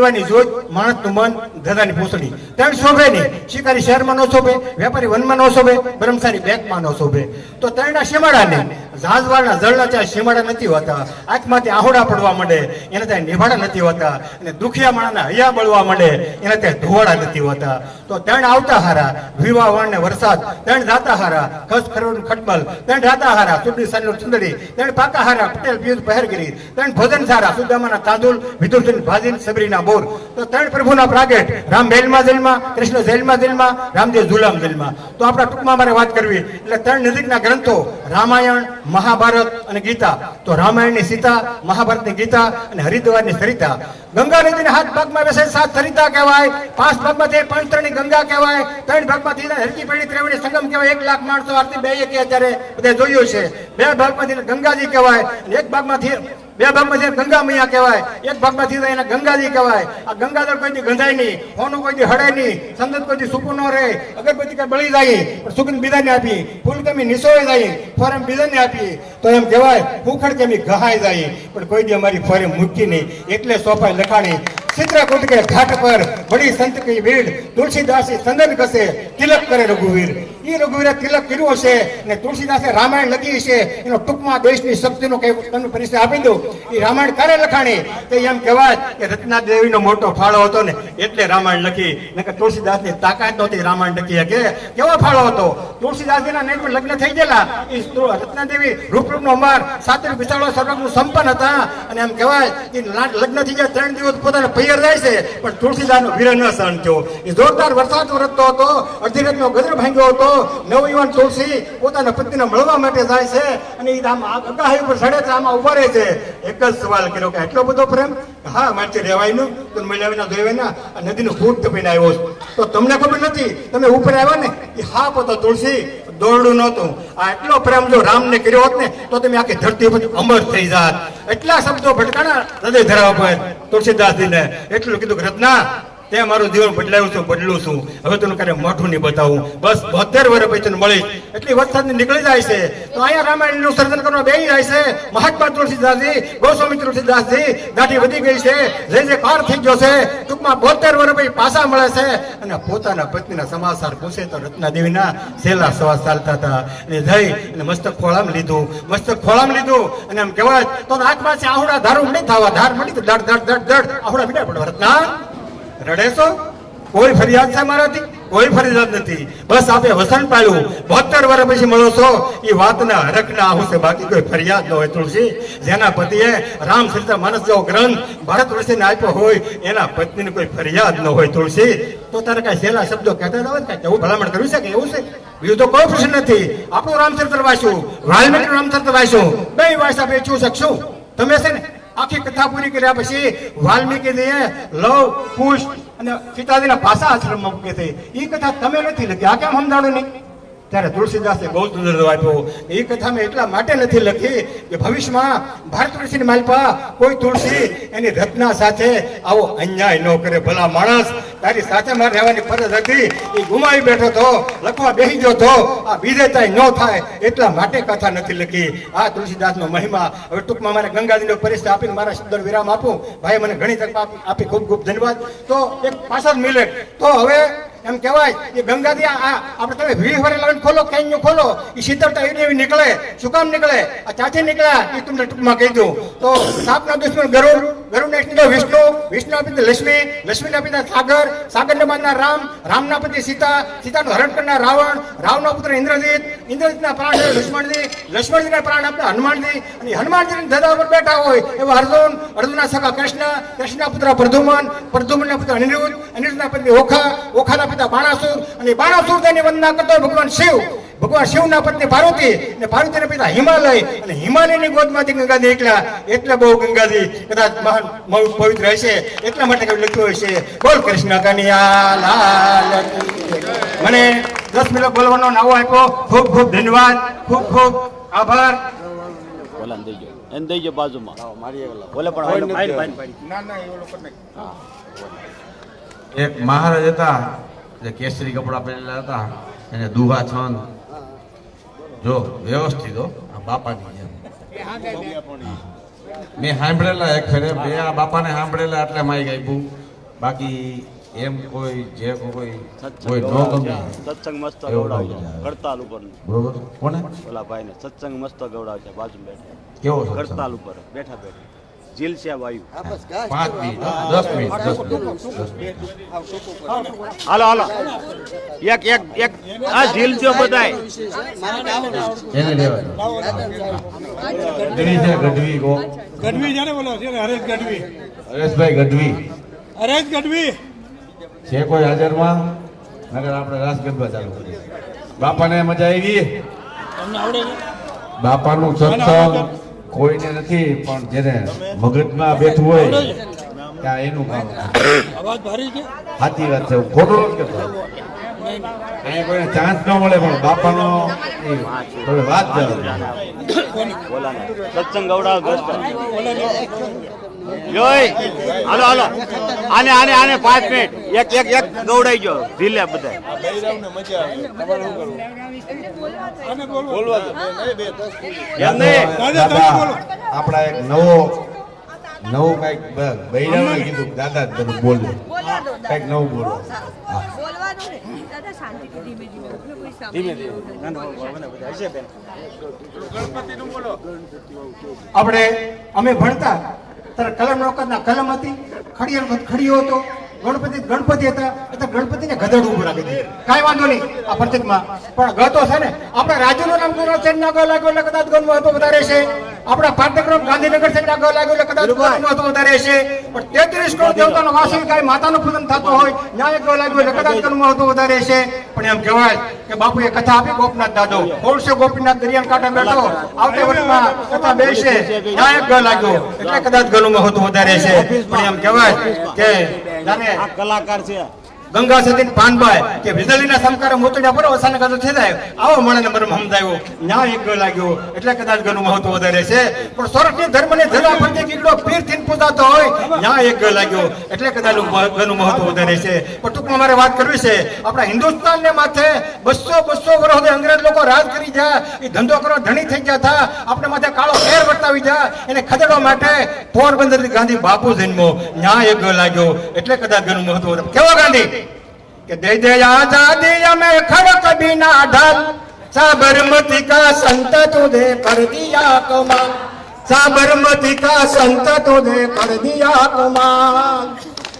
સેવાની જોત માણસનું મન ધંધાની પૂંછડી ત્રણ શોભે નહીં. શિકારી શહેરમાં ન શોભે, વેપારી વનમાં ન શોભે, બ્રહ્મચારી બેંકમાં ન શોભે. તો ત્રણના શિમાડા ઝાઝવાળના જળના ત્યાં શેમાડા નથી હોતા. આંખમાંથી આહોડા પડવા માંડે. એને ત્યાં નિભાડા નથી હોતા. અને દુખિયા માણાના હૈયા બળવા માંડે. એને ત્યાં ધોવાડા નથી હોતા. તો ત્રણ આવતા હારા વિવાહ, વાણ ને વરસાદ. ત્રણ જાતા હારા ખસ, ખરોડ, ખટમલ. ત્રણ જાતા હારા સુડી સાનો ચંદડી ત્રણ પાકા હારા પટેલ, પિયુષ, પહેરગીરી. ત્રણ ભોજન સારા સુદામાના તાંદુલ વિદુષન ભાજીન, સબરીના બોર તો ત્રણ પ્રભુના પ્રાગટ. રામ બેલમાં જેલમાં, કૃષ્ણ જેલમાં જેલમાં રામદેવ ઝુલામ જેલમાં. તો આપણા ટૂંકમાં મારે વાત કરવી. એટલે ત્રણ નજીકના ગ્રંથો, રામાયણ, મહાભારત અને ગીતા. તો રામાયણની સીતા, મહાભારતની ગીતા અને હરિદ્વારની સરિતા. ગંગા નદીના હાથ ભાગમાં બેસે સાત સરિતા કહેવાય. પાંચ ભાગમાંથી પંચતરણી ગંગા કહેવાય. ત્રણ ભાગમાંથી હરકી પેઢી ત્રેવડી સંગમ કહેવાય. એક લાખ માણસો આરતી બે કે અત્યારે બધા જોયું છે. બે ભાગમાંથી ગંગાજી કહેવાય એક ભાગમાંથી બે ભાગમાંથી ગંગા મૈયા કહેવાય. એક ભાગમાંથી એને ગંગાજી કહેવાય. આ ગંગાજળ કોઈથી ગંધાય નહીં, હોનું કોઈથી હડે નહીં, સંદત કોઈથી સૂકું ન રહે. અગરબત્તી કઈ બળી જાય પણ સુગંધ બીજાને આપી. ફૂલ કેમી નિસોય જાય, ફોરમ બીજાને આપી. તો એમ કહેવાય ભૂખડ કેમી ગહાય જાય. પણ કોઈ દી અમારી ફોરે મૂકી નહીં. એટલે સોપાઈ લખાણી ચિત્રકૂટ કે ઘાટ પર વળી સંત કી ભીડ તુલસીદાસી સંદન કસે, તિલક કરે રઘુવીર. ઈ રઘુવીરે તિલક કર્યું છે ને તુલસીદાસે રામાયણ લખી છે. એનો ટૂંકમાં દેશની શક્તિનો કઈ તમને પરિચય આપી દઉં. એ રામાયણ ક્યારે લખાણી? તો એમ કહેવાય કે રત્ના દેવીનો મોટો ફાળો હતો ને એટલે રામાયણ લખી. નકર તુલસીદાસની તાકાત નહોતી રામાયણ લખી કે કેવો ફાળો હતો? તુલસીદાસજીના નેટ પર લગ્ન થઈ ગયેલા. એ રત્નાદેવી રૂપરૂપનો માર સાતર વિશાળો સર્વનું સંપન્ન હતા. અને એમ કહેવાય કે લગ્ન થઈ ગયા ત્રણ દિવસ પોતાના પૈયર જાય છે. પણ તુલસીદાસનો વીર ન સહન થયો. એ જોરદાર વરસાદ વરસતો હતો. અડધી રાતનો ગજર ભાંગ્યો હતો. નવયુવાન તુલસી પોતાના પતિને મળવા માટે જાય છે અને એ આમ અગાહી ઉપર ચડે છે, આમાં ઊભા રહે છે. એક જ સવાલ કર્યો કે એટલો બધો પ્રેમ? હા મારે રહેવાયનું તો મળ્યા વિના ધોઈ આ નદીનું ફૂટ તપીને આવ્યો. તો તમને ખબર નથી, તમે ઉપર આવ્યા ને એ હા પોતા તુલસી, દોરડું નહોતું. આ એટલો પ્રેમ જો રામને કર્યો હોત ને, તો તમે આખી ધરતી ઉપર અમર થઈ જાત. એટલા શબ્દો ભટકાણા હૃદય ધરાવવા પર તુલસીદાસજીને. એટલું કીધું કે, રત્ના તે મારું જીવન બદલાયું છું, બદલું છું. હવે તને ક્યારે મોઢું નહીં બતાવું. બસ બોતેર વર્ષ પછી તને મળીશ. એટલી વરસાદ નીકળી જાય છે. તો અહીંયા રામાયણનું સર્જન કરવા બે જાય છે. મહાત્મા તુલસીદાસજી, ગોસ્વામી તુલસીદાસજી, ગાંઠી વધી ગઈ છે. જે જે કાર થઈ ગયો છે, ટૂંકમાં બોતેર વર્ષ પછી પાછા મળે છે. અને પોતાના પત્નીના સમાચાર પૂછે તો રત્નાદેવીના છેલ્લા સવા ચાલતા હતા. અને જઈ અને મસ્તક ખોળામ લીધું. મસ્તક ખોળામ લીધું. અને એમ કહેવાય, તો પાસે આહુડા ધારું મળી થવા. ધાર મળી તો દડ દડ દડ દડ આહુડા મીડા પડવા. રત્ના રડે છો? કોઈ ફરિયાદ છે મારાથી? કોઈ ફરિયાદ નથી. બસ આપે વસન પાડ્યું. બોતેર વર્ષ પછી મળો છો. એ વાતના હરખના આહું છે. બાકી કોઈ ફરિયાદ ન હોય તુલસી. જેના પતિએ રામ સીતા માનસ જેવો ગ્રંથ ભારત વર્ષીને આપ્યો હોય, એના પત્નીને કોઈ ફરિયાદ ન હોય તુલસી. તો તારે કઈ સહેલા શબ્દો કહેતા ના હોય કાંઈ? એવું ભલામણ કર્યું છે કે એવું છે? બીજું તો કોઈ પ્રશ્ન નથી. આપણું રામચરિત્ર વાંચ્યું. વાલ્મીકી રામચરિત્ર વાંચ્યું. બે વાંચ વેચવું શકશું તમે છે ને આખી કથા પૂરી કર્યા પછી વાલ્મીકી લવ કુશ અને સીતાજીના પાસા આશ્રમમાં મૂકી છે. એ કથા તમે નથી લખી. આ કેમ સમજાણું નહીં? ત્યારે તુલસીદાસે બહુ સુંદર આપ્યો. એ કથા મેં એટલા માટે નથી લખી કે ભવિષ્યમાં ભારત ઋષિની માલપા કોઈ તુલસી એની રચના સાથે આવો અન્યાય ન કરે. ભલા માણસ તારી સાથે મારે રહેવાની ફરજ હતી. એ ગુમાવી બેઠો તો, લખવા બેસી ગયો તો, આ વિજેતાય ન થાય એટલા માટે કથા નથી લખી. આ તુલસીદાસનો મહિમા. હવે ટૂંકમાં મારે ગંગાજીનો પરિસ્થિત આપીને મારા શબ્દ વિરામ આપું. ભાઈ મને ઘણી તક આપી ખૂબ ખૂબ ધન્યવાદ. તો એક પાછળ મિલે તો હવે એમ કહેવાય કે ગંગાજી, આ આપણે તમે વીસ વરે લાવીને ખોલો કઈ ખોલો? એ શીતળતા એવી એવી નીકળે. શું કામ નીકળે? આ ચાથી નીકળ્યા? એ તમને ટૂંકમાં કહી દઉં. તો સાપના દુશ્મન ગરુડ ગરુડ પિતા વિષ્ણુ, વિષ્ણુના પિતા લક્ષ્મી, લક્ષ્મીના પિતા સાગર, સાગરના બાદના રામ, રામના પતિ સીતા, સીતાનું હરણ કરનાર રાવણ રાવણનો પુત્ર ઇન્દ્રજીત, ઇન્દ્રજીતના પ્રાણ લક્ષ્મણજી, લક્ષ્મણજીના પ્રાણ આપતા હનુમાનજી, અને હનુમાનજીની ધજા ઉપર બેઠા હોય એવા અર્જુન, અર્જુનના સખા કૃષ્ણ, કૃષ્ણના પુત્ર પ્રદ્યુમન, પ્રદ્યુમનના પુત્ર અનિરુદ્ધ, અનિરુદ્ધના પત્ની ઓખા, ઓખાના પિતા બાણાસુર, અને બાણાસુર તેની વંદના કરતો ભગવાન શિવ. ભગવાન શિવના પત્ની પાર્વતી અને પાર્વતીના પિતા હિમાલય. અને હિમાલયની ગોદમાંથી ગંગાજી એકલા એટલે બહુ ગંગાજી કદાચ મહાન પવિત્ર હશે. એટલા માટે કઈ લખ્યું હશે બોલ કૃષ્ણ કન્યા લાલ મને દસ મિનિટ બોલવાનો નાવો આપ્યો. ખૂબ ખૂબ ધન્યવાદ. ખૂબ ખૂબ આભાર. ઓલાને દઈ ગયો. એને દઈ ગયો બાજુમાં. ઓલે. પણ ઓલે ભાઈ ભાઈ ભાઈ. ના ના એ લોકો નહીં. એક મહારાજ હતા જે કેસરી કપડા પહેરેલા હતા એને દુહા છંદ. જો વ્યવસ્થિત હો આ બાપાની જેમ. મેં સાંભળેલા એક ફેરે બે આ બાપાને સાંભળેલા એટલે માઈ ગાયું બાકી એમ કોઈ જે કોઈ કોઈ નો ગમે. સત્સંગ મસ્ત એવું ગવડાવે છે. ગવડાવે. ઉપર બરોબર. કોને? ઓલા ભાઈને. સત્સંગ મસ્ત ગવડાવે છે. બાજુ બેઠા. કેવો કરતાલ ઉપર. બેઠા બેઠા. જીલ છે વાયુ. હાલો હાલો એક એક એક આ જીલ જો બધાય. ગઢવી છે ગઢવી કો. ગઢવી જાણે બોલો છે ને હરેશ ગઢવી. હરેશભાઈ ગઢવી. હરેશ ગઢવી. છે કોઈ હાજરમાં? નગર આપણે રાસ ગરબા ચાલુ કરીએ. બાપાને મજા આવી? તમને આવડે છે? બાપાનું સત્સંગ કોઈને નથી પણ જેને મગજમાં બેઠું હોય ત્યાં એનું કામ અવાજ ભારી છે? સાચી વાત છે હું ખોટું નથી અહીંયા કોઈને ચાન્સ ન મળે પણ બાપાનો થોડી વાત. સત્સંગ હાલો હાલો આને આને આને પાંચ મિનિટ એક એક એક ગવડાઈ ગયો ઢીલે બધા અને બોલવા દો. એમ નહીં દાદા, તમે દાદા બોલો. આપણા એક નવો નવું કંઈક બૈરાવે કીધું દાદા તમે બોલો. કંઈક નવું બોલો. હા. બોલવાનું ને. દાદા શાંતિથી ધીમે ધીમે. બોલો, કોઈ સાંભળે નહીં. આપણે અમે ભણતા. ત્યારે કલમ ના કલમ હતી. ખડિયાળ ખડિયો ખડીયો હતો. ગણપતિ ગણપતિ હતા. એટલે ગણપતિને ગધડ ઉભું રાખી દીધું. કાંઈ વાંધો નહીં. આ પ્રતિકમાં. પણ ગતો છે ને આપણે રાજુનું વધારે છે પણ એમ કહેવાય કે બાપુએ કથા આપી ગોપનાથ ગોપીનાથ દરિયાન કાંઠે બેઠો કથા બેસે એટલે કદાચ જાણે કલાકાર છે ગંગા સતી પાનભાઈ કે વીજળીના સમકારે મોતડ્યા પર અચાનક આ થઈ જાય. આવો મને નંબર સમજાયો. ન્યાય એક લાગ્યો. એટલે કદાચ ઘણું મહત્વ વધારે છે. પણ સોરઠની ધર્મને ધજા ફરતી કેટલો પીર થઈને પૂજાતો હોય. ન્યાય એક લાગ્યો. એટલે કદાચ ઘણું મહત્વ વધારે છે. પણ ટૂંકમાં મારે વાત કરવી છે. આપણા હિન્દુસ્તાનને માથે બસો બસો વર્ષ અંગ્રેજ લોકો રાજ કરી જાય એ ધંધો કરો, ધણી થઈ ગયા હતા આપણે માથે કાળો ફેર વર્તાવી જાય એને ખદેડવા માટે પોરબંદર ગાંધી બાપુ જન્મો. ન્યાય એક લાગ્યો. એટલે કદાચ ઘણું મહત્વ કેવો ગાંધી? કે દે દે આઝાદી અમે ખડક બિના ઢલ સાબરમતી કા સંત તુધે કર દિયા કમાલ. સાબરમતી કા સંત તુધે કર દિયા કમાલ.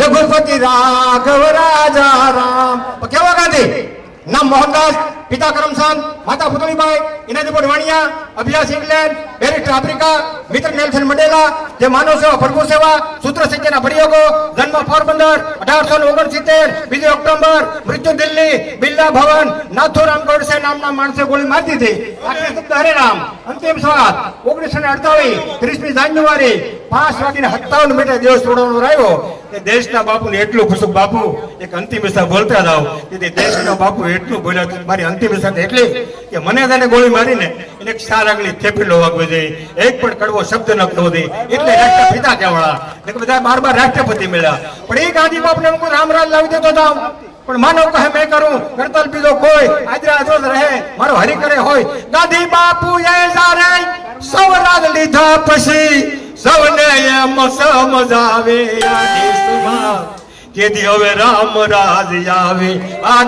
રઘુપતિ રાઘવ રાજા રામ. કેવો ગાંધી? ના મોહનદાસ. પિતા કરમસન માતા પુતળીબાઈ ઇનાદી વાણિયા અભ્યાસ ઇંગ્લેન્ડ બેરિસ્ટર આફ્રિકા, મિત્ર નેલ્સન મંડેલા, જે માનવ સેવા પ્રભુ સેવા, સૂત્ર સંખ્યાના પ્રયોગો જન્મ પોરબંદર, અઢારસો ઓગણસિત્તેર, બીજી ઓક્ટોબર, મૃત્યુ દિલ્હી, બિરલા ભવન, નાથુરામ ગોડસે નામના માણસે ગોળી મારી દીધી આખરે શબ્દ અંતિમ સ્વાદ, ઓગણીસો ને અડતાલીસ, ત્રીસમી જાન્યુઆરી, પાંચ વાગીને સત્તાવન મિનિટે દિવસ છોડવાનો રહ્યો કે દેશના બાપુને એટલું ખુશું, બાપુ, એક અંતિમ વિસ્તાર બોલતા જાઓ. તેથી દેશના બાપુ એટલું બોલ્યા મારી અંતિમ સાથે એટલી કે મને તને ગોળી મારીને એને એક સાર આગલી થેપીલો વાગવો જોઈએ. એક પણ કડવો શબ્દ ન કરવો જોઈએ. એટલે રાષ્ટ્રપિતા કહેવાળા. કે બધા બાર બાર રાષ્ટ્રપતિ મળ્યા. પણ એ ગાંધી બાપને હું રામરાજ લાવી દેતો હતો પણ માનવ કહે, મેં કરું. કરતલ બીજો કોઈ. આજરા અજોજ રહે. મારો હરી કરે હોય. ગાંધી બાપુ, એ જારે સૌ રાગ લીધા પછી સૌને એમ સમજાવે. આ દેશમાં કેદી હવે રામ રાજ આવે. આ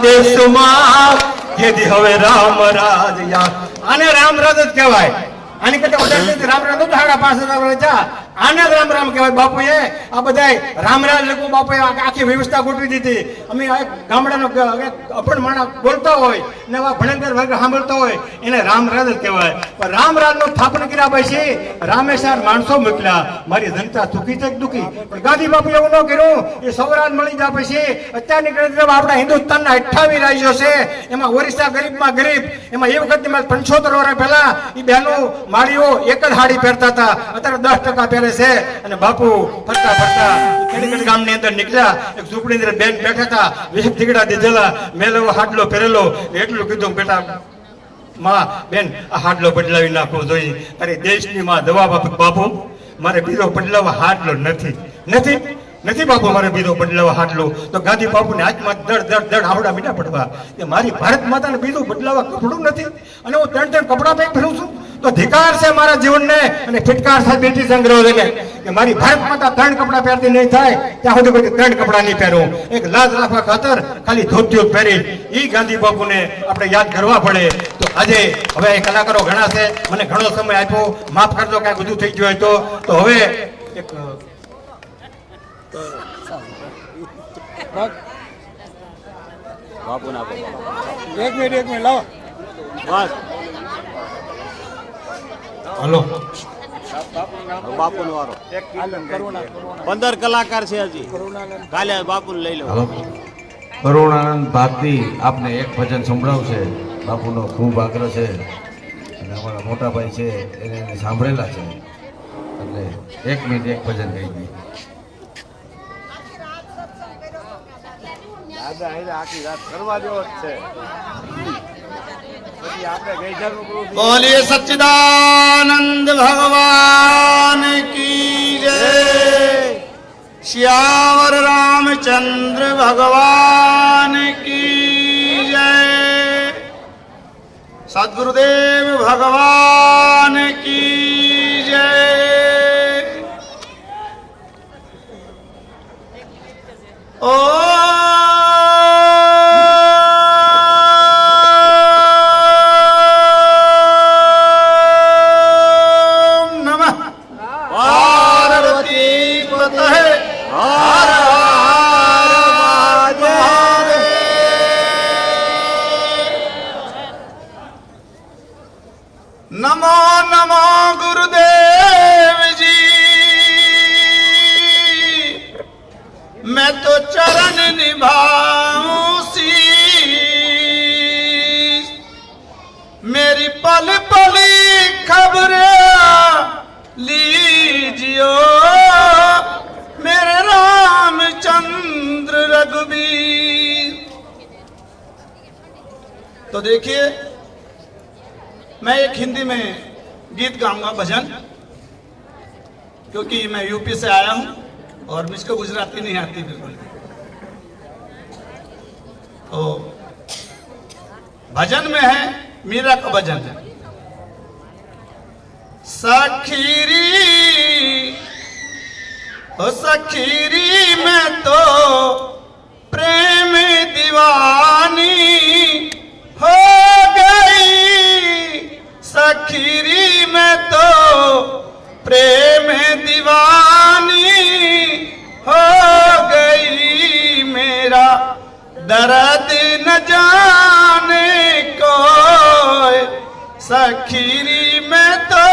કેદી હવે રામ રાજ આવે આને રામ રાજ જ કહેવાય. આની કરતા વધારે રામ રાજ તો સાડા પાંચ હજાર થયા. આને જ રામ રામ કહેવાય. બાપુએ આ બધાય રામરાજ લખવું બાપુએ આખી વ્યવસ્થા ગોઠવી દીધી. અમે ગામડાનો અપણ માણસ બોલતા હોય ને આવા ભણેતર વર્ગ સાંભળતા હોય એને રામરાજ જ કહેવાય. પણ રામરાજનું સ્થાપન કર્યા પછી રામેશ્વર માણસો મોકલ્યા. મારી જનતા સુખી છે દુખી? પણ ગાંધી બાપુ એવું ન કર્યું. એ સૌરાજ મળી ગયા પછી અત્યારની ગણતરી આપણા હિન્દુસ્તાનના અઠ્ઠાવીસ રાજ્યો છે. એમાં ઓરિસ્સા ગરીબમાં ગરીબ. એમાં એ વખતની પંચોતેર વર્ષ પહેલા એ બહેનો માળીઓ એક જ હાડી પહેરતા હતા. અત્યારે દસ ટકા પહેરે છે અને બાપુ ફરતા ફરતા ખેડીગઢ ગામની અંદર નીકળ્યા. એક ઝૂંપડી અંદર બેન બેઠા હતા. વીસ દીકડા દીધેલા મેલો હાડલો પહેરેલો. એટલું કીધું, બેટા, માં, બેન, આ હાડલો બદલાવી નાખવો જોઈએ અરે દેશની માં દવા બાપુ મારે બીજો બદલાવા હાડલો નથી. નથી? નથી બાપુ મારે બીજો બદલાવ હાટલો તો ગાંધી બાપુને હાથમાં દડ દડ દડ આવડા મીઠા પડવા. કે મારી ભારત માતાને બીજું બદલાવા કપડું નથી. અને હું ત્રણ ત્રણ કપડાં પેક ફેરું છું. તો ધિકાર છે મારા જીવનને અને ફિટકાર છે બેટી સંગ્રહ કે મારી ભારત માતા ત્રણ કપડાં પહેરતી નહીં થાય, ત્યાં સુધી કોઈ ત્રણ કપડા નહીં પહેરું. એક લાજ રાખવા ખાતર, ખાલી ધોતીઓ પહેરી. એ ગાંધી બાપુને આપણે યાદ કરવા પડે. તો આજે હવે એ કલાકારો ઘણા છે. મને ઘણો સમય આપ્યો. માફ કરજો, કાંઈ બધું થઈ ગયું હોય તો હવે એક. બાપુ ના એક મિનિટ એક મિનિટ લાવો બસ હલો. બાપુનો વારો પંદર કલાકાર છે હજી. કાલે બાપુને લઈ લો. કરુણાનંદ ભારતી આપને એક ભજન સંભળાવશે. બાપુનો ખૂબ આગ્રહ છે. અને અમારા મોટા ભાઈ છે એને સાંભળેલા છે. એટલે એક મિનિટ એક ભજન કહી દઈએ. बोलिए सच्चिदानंद भगवान की जय श्यावर रामचंद्र भगवान की जय सदगुरुदेव भगवान की जय ओ! देखिए, मैं एक हिंदी में गीत गाऊँगा भजन, क्योंकि मैं यूपी से आया हूँ और मुझको गुजराती नहीं आती बिल्कुल तो भजन में है, मीरा का भजन है। सखीरी, ओ सखीरी, मैं तो प्रेम दीवानी સખીરી મેં તો પ્રેમ દીવાની હો ગઈ મેરા દર્દ ન જાને કોઈ. સખીરી મેં તો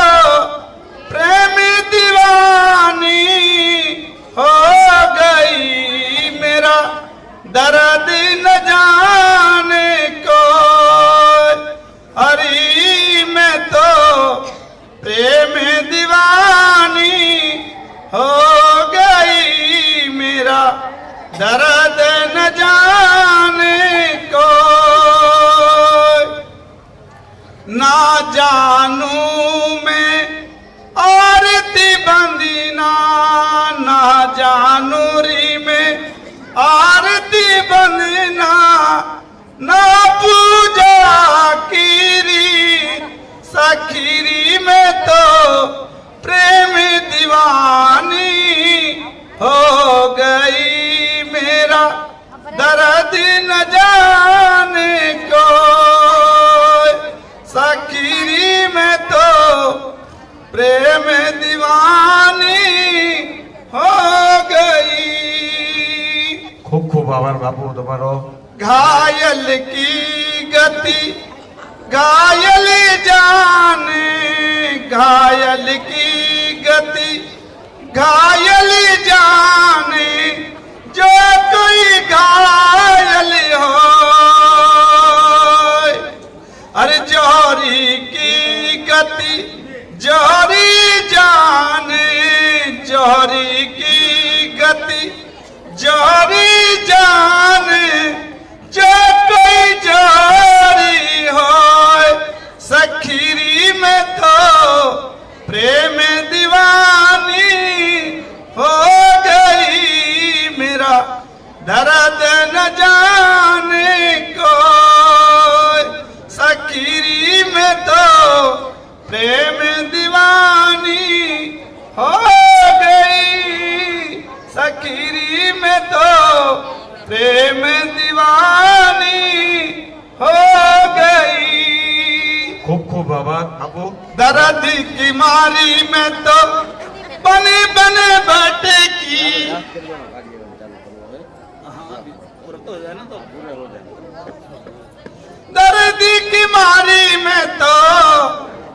શરદ ન જાને કો ના જાનું મેં આરતી બંદીના ના જાનું રી મેં આરતી બંદીના ના પૂજા કીરી સખીરી મેં તો પ્રેમ દીવાની હો ગઈ दर्द न जाने को सकीरी में तो प्रेम दीवानी हो गई। खूब खूब आभार बापू तुम्हारो। घायल की गति घायल जान घायल की गति घायल जानी। जो कोई घायल हो अरे जोरी की गति जोरी जाने जोरी की गति मैं दीवानी हो गई खूब खूब आवाज आपो दर्द की मारी मैं तो बने बने बैठे की दर्द की मारी मैं तो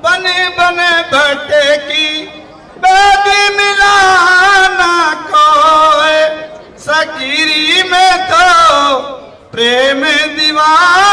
बने बने बैठे की बेबी मिलाना कोई सकीरी में तो प्रेम दीवानी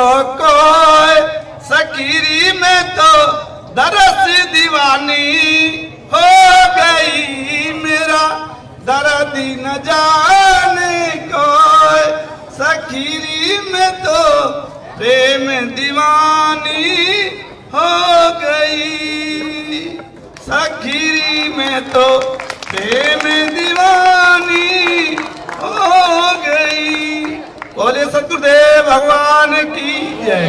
करियो कोई सकीरी में तो दरस दीवानी हो गई मेरा दर्द न जाने कोई सखीरी में तो प्रेम दीवानी हो गई सखीरी में तो प्रेम दीवानी हो गई બોલે સદગુરુદેવ ભગવાન કી જય?